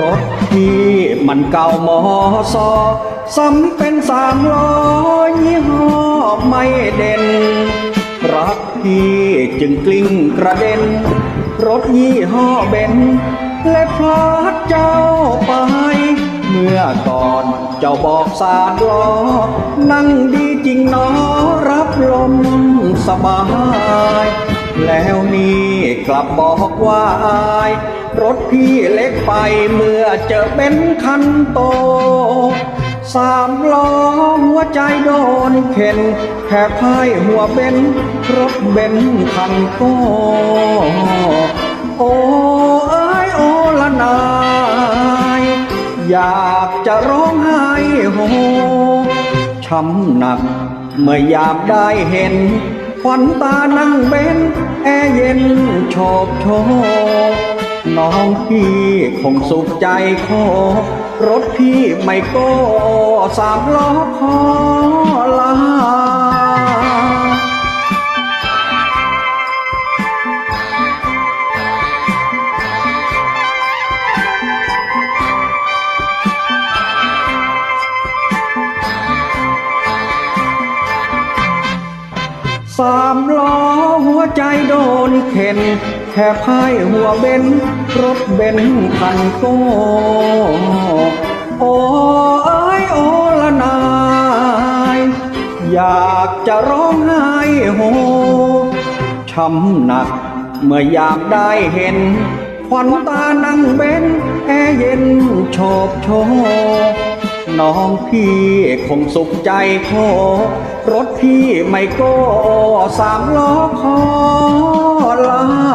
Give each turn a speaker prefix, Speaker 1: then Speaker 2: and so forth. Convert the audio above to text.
Speaker 1: รถที่มันเก่ามอซอซ้ำเป็นสามล้อยี่ห้อไม่เด่น รักพี่จึงกลิ้งกระเด็น รถยี่ห้อเบนและพลาดเจ้าไป เมื่อก่อนเจ้าบอกสาดล้อ นั่งดีจริงนอรับลมสบาย แล้วนี่กลับบอกว่าอาย รถพี่เล็กไปเมื่อเจอเป็นคันโต สามล้อหัวใจโดนเข็นแค่พายหัวเบนรถเบนคันโต โอ้เอ้ยโอละนาย อยากจะร้องไห้โฮช้ำหนักเมื่อยามได้เห็นควันตานั่งเบนแอเย็นโชบโชก น้องพี่คงสุขใจโครถพี่ไม่ก้สามล้อขอลาสามล้อหัวใจโดนเข็น แค่พายหัวเบนรถเบนคันโกโอ้เอ้ยโอละนาย อยากจะร้องไห้โฮช้ำหนักเมื่อยามได้เห็นควันตานั่งเบนแอเย็นโชบโชน้องพี่คงสุขใจโครถพี่ไม่โก้สามล้อขอลา